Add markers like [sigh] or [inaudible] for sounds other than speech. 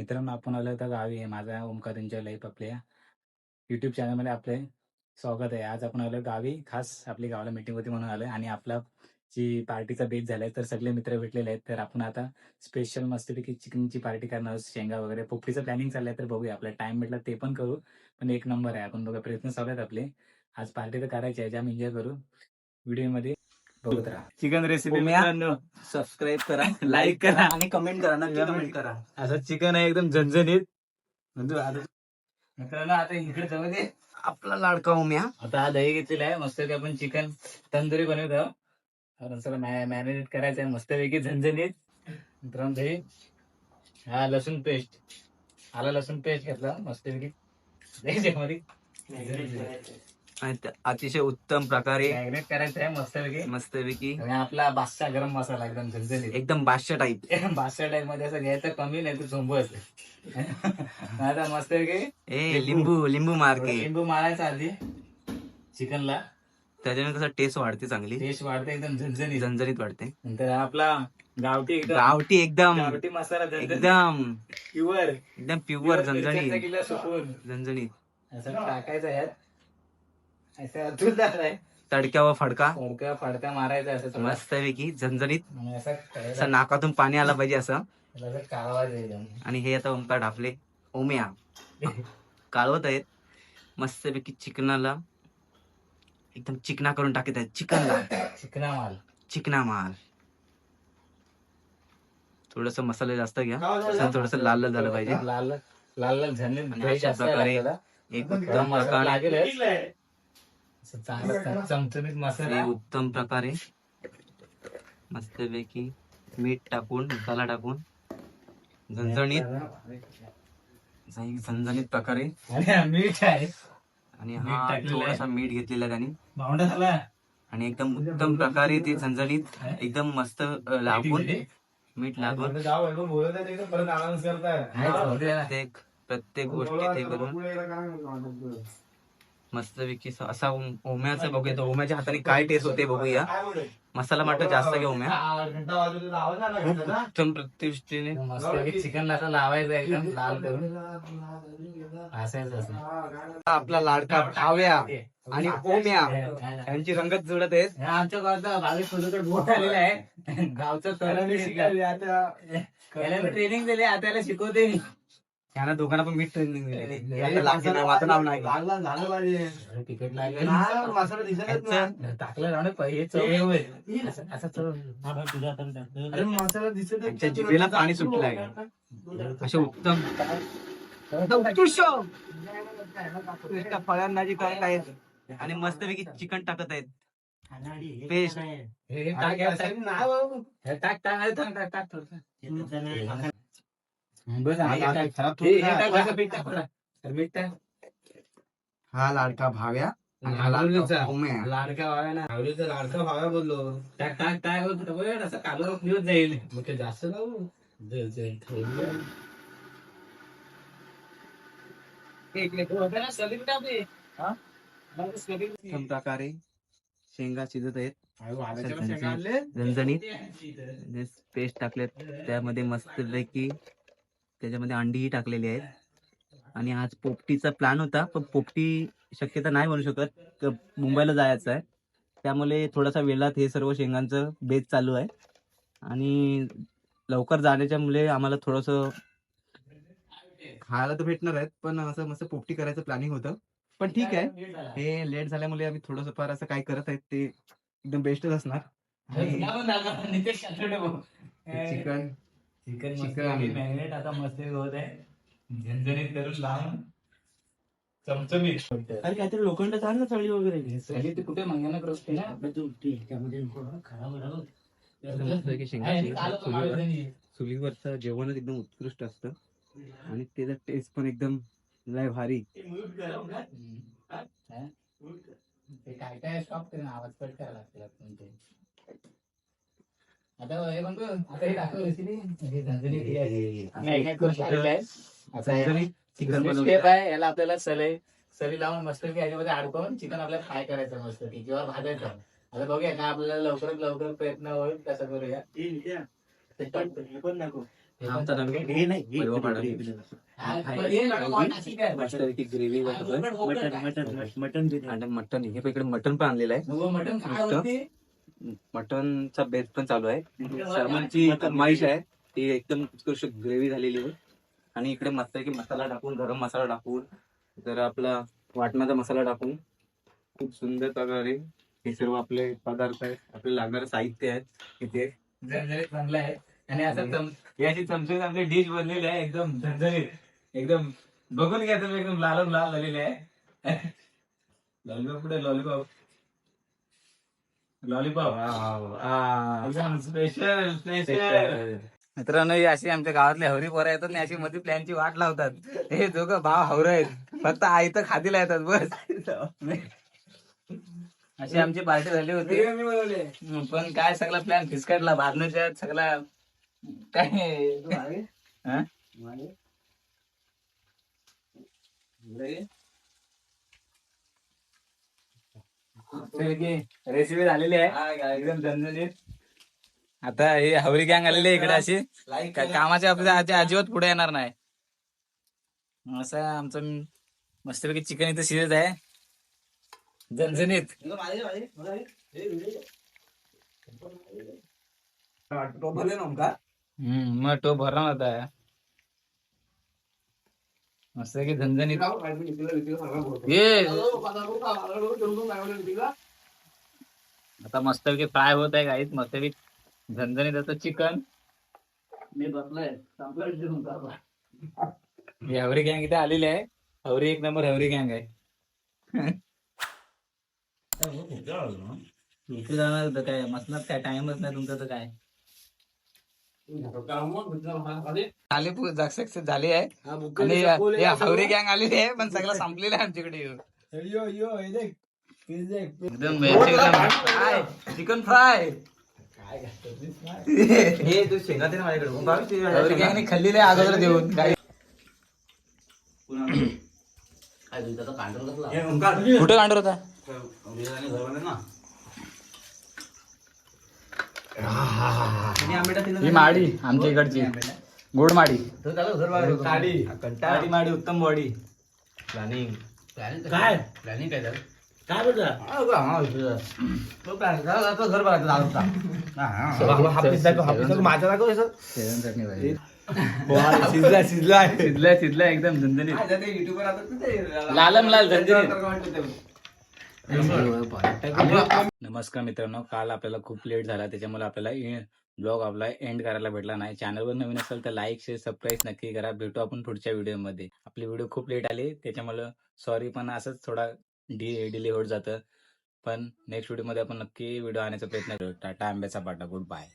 मित्रांनो आपण आलो तर गावी. आहे माझा ओमकार त्यांच्या लाईफ आपल्या युट्यूब चॅनलमध्ये आपले स्वागत आहे. आज आपण आलो गावी. खास आपली गावाला मीटिंग होती म्हणून आलोय. आणि आपला जी पार्टीचा बेस झालाय तर सगळे मित्र भेटलेले आहेत. तर आपण आता स्पेशल मस्तपैकी चिकनची पार्टी करणार शेंगा वगैरे. पोपटीचं प्लॅनिंग चाललंय तर बघूया. आपला टाइम भेटला ते पण करू. पण एक नंबर आहे. आपण बघा प्रयत्न चालू आहेत आपले. आज पार्टी तर करायची आहे. जाम एन्जॉय करू. व्हिडिओमध्ये बघत राहा. चिकन रेसिपी मित्रांनो सबस्क्राईब करा [laughs] लाईक करा. आणि कमेंट करा. नक्की कमेंट करा. असं चिकन आहे एकदम झणझणीत. म्हणजे आता- मित्रांनो आता इकडे जाऊ दे. आपला लाडका उम्या आता हा दही घेतलेला आहे. मस्त आपण चिकन तंदुरी बनवतो कारण सगळं मॅरिनेट करायचं आहे. मस्तपैकी झणझणीत. मित्रांनो दही. हा लसूण पेस्ट आला लसूण पेस्ट घेतला. मस्तपैकी त्याच्यामध्ये आणि अतिशय उत्तम प्रकारे मॅरिनेट करायचं आहे मस्तपैकी मस्तपैकी. आणि आपला बादशाह गरम मसाला एकदम झणझणीत. एकदम बादशा टाईप बादशाह टाईप [laughs] मध्ये असं घ्यायचं कमी नाही तर झोंबत [laughs] आता मस्तपैकी ए लिंबू लिंबू मारके लिंबू मारायचा आधी चिकनला. त्याच्याने कसं टेस्ट वाढते चांगली. टेस्ट वाढते एकदम झणझणीत. झणझणीत वाढते. नंतर आपला गावठी एकदम. गावठी एकदम. गावठी मसाला एकदम. प्युअर एकदम प्युअर झणझणीत. झणझणीत. असं टाकायचं यात असं अतुलदार आहे तडक्या व फडका। फडका फडका मारायचा असं थोडा. मस्तपैकी झणझणीत आणि असं करायचं. नाकातून पाणी आलं पाहिजे असं। त्याला असं कालवायचं एकदम. आणि हे आता ओमकार ढापले ओम्या कालवत आहेत। मस्तपैकी चिकनाला एकदम चिकना करून टाकत आहेत. चिकनला चिकना माल। चिकना माल. थोडस मसाले जास्त घ्या. थोडस लाल लाल झालं पाहिजे. लाल लाल लाल झणझणीत आणि दही अशा जास्त प्रकारे लागतं ना. एक गरम उत्तम मसाला प्रकारे लागेल असं चांगलं चमचमीत मसाला. उत्तम प्रकारे. मस्तपैकी मीठ टाकून मसाला टाकून झणझणीत. झणझणीत प्रकारे. आणि मीठ आहे. आणि हा. थोडासा मीठ घेतलेला त्याने. भावंडा झाला. आणि एकदम उत्तम प्रकारे ते झणझणीत एकदम मस्त लागून मीठ लागून प्रत्येक गोष्टी ते करून. मस्तपैकी स- असा ओम- ओम्याचं बघूया ओम्याच्या हाताने काय टेस्ट होते बघूया. मसाला मात्र जास्त घ्या ओम्या उत्तम प्रतिष्ठेने मस्त चिकन असं लावायचं एकदम लाल करून. असायचं असं आपला लाडका भाव्या आणि ओम्या. यांची रंगत जुळत आहेत हे आमच्या गावात भाविक बोट आलेला आहे. गावचं तरुण ट्रेनिंग दिली आता शिकवते मी. यांना दोघांना पण मीठ ट्रेनिंग दिली आता लागते ना, माझं नाव नाही तिकीट लागेल यांचं- टाकलं चव. असं- जिभेला पाणी सुटलंय. असे उत्तम. उत्कृष्ट फळंदाजी करत आहेत आणि मस्तपैकी चिकन टाकत आहेत. पेस्ट टाक, टाक. टाक, टाक, अरे टाक, टाक, टाक थोडंसं. बस, हे थोडं. लाडका भाव्या आणि हा लाडका लाडका. लाडका भावा ना लाडका भावा बोललो टाक टाक टाक होत बघ, असं कालवर जाईल मग ते जास्त. ठेवलं. हा? उत्तम प्रकारे शेंगा शिजत आहेत अरे. शेंगा आणले? पेस्ट टाकलेत त्यामध्ये मस्तपैकी त्याच्यामध्ये अंडीही टाकलेली आहेत. आणि आज पोपटीचा प्लॅन होता पण पोपटी शक्यता नाही बनू शकत. मुंबईला जायचं आहे. त्यामुळे थोडासा वेळात हे सर्व शेंगांचं बेत चालू आहे. आणि लवकर जाण्याच्या मुळे आम्हाला थोडंसं खायला तर भेटणार आहेत पण असं मस्त पोपटी करायचं प्लॅनिंग होतं. पण ठीक आहे. हे लेट झाल्यामुळे आम्ही थोडंसं फार असं काय करत आहेत ते एकदम बेस्टच असणार. अरे, चिकन चिकन चिकन मस्त आहे. मॅरिनेट आता मस्त होत आहे. झणझणीत करून लावून चमचमीत अरे काहीतरी लोखंड चाल ना चळी वगैरे सगळी ते कुठे मंगाना करत ना? मस्तपैकी शेंगा आहे, शिजतात कालच चुलीवर. चुलीवरचं जेवणच एकदम उत्कृष्ट असतं. आणि त्याचा टेस्ट पण एकदम लय भारी. हा? ते काय काय स्टॉप करून आवाज कट करायला लागतील आपण ते. आता हे बघ हे हे हे हे स्टेप आहे. याला आपल्याला सलई सली लावून मस्त ह्याच्यामध्ये अडकवून चिकन आपल्याला फ्राय करायचं मस्त किंवा भाजायचं. आता बघूया का आपल्याला लवकरात लवकर प्रयत्न होईल कसं करूया. मटन हे पण इकडे मटन पण आणलेलं आहे. मटनचा बेस पण चालू आहे. सरमनची फरमाईश आहे. ती एकदम उत्कृष्ट ग्रेव्ही झालेली आहे. आणि इकडे मस्त की मसाला टाकून गरम मसाला टाकून जर आपला वाटणाचा मसाला टाकून खूप सुंदर प्रकारे हे सर्व आपले पदार्थ आहेत. आपले लागणारे साहित्य आहे इथे. चांगलं आहे. आणि असं चम ही अशी चमचमीत आमची डिश बनलेली आहे. एकदम झणझणीत एकदम बघून घ्या तुम्ही एकदम लाल लाल झालेली आहे. [laughs] लॉलीपॉप कुठे? लॉलीपॉप लॉलीपॉप एकदम स्पेशल स्पेशल मित्रांनो ही अशी आमच्या गावातले हवरी पोरं येतात आणि अशी मध्ये प्लॅनची वाट लावतात. हे दोघं भाव हवर आहेत. फक्त आई तर खादीला येतात बस. अशी आमची पार्टी झाली होती. पण काय सगळा प्लॅन फिसकटला बादण्याच्या सगळा. काय? रेसिपी झालेली आहे. एकदम झणझणीत आता हे हवरी गँग आलेली आहे इकडे अशी. का- कामाच्या आपल्या आजी अजिबात पुढे येणार नाही. असं आमचं मस्तपैकी चिकन इथं शिजत आहे. झणझणीत हम्म मग तो भरला होता मस्त की झणझणीत ये आता मस्त की फ्राय होत आहे काहीच मस्त की झणझणीत असं चिकन ही हवरी गँग इथे आलेली आहे. हवरी एक नंबर हवरी गँग आहे. इथे जाणार होतं काय? मसनात काय? टाइमच नाही तुमचं तर काय? झाली सक्सेस झाली आहे. आणि हे हवरी गँग आलेली आहे पण सगळं संपलेलं आहे आमच्याकडे एकदम चिकन फ्राय हे तू शेंगा दे ना माझ्याकडे. हवरी गँगने खाल्लेले अगोदर देऊन. [laughs] काही कुठं कांडर होता? ही माडी आमच्या इकडची. गोड माडी. माडी उत्तम बॉडी. काय? प्लॅनिंग काय झालं काय बोलता? शिजला शिजला शिजला शिजला एकदम लालम लाल नमस्कार मित्रांनो काल आपल्याला खूप लेट झाला त्याच्यामुळे आपल्याला ब्लॉग आपला एंड करायला भेटला नाही. चॅनलवर नवीन असेल तर लाईक शेअर सबस्क्राईब नक्की करा. भेटू आपण पुढच्या व्हिडिओमध्ये आपली व्हिडिओ खूप लेट आली त्याच्यामुळे सॉरी पण असंच थोडा डी डिले होत जातं. पण नेक्स्ट व्हिडिओमध्ये आपण नक्की व्हिडिओ आणण्याचा प्रयत्न करू. टाटा आंब्याचा पाटा गुड बाय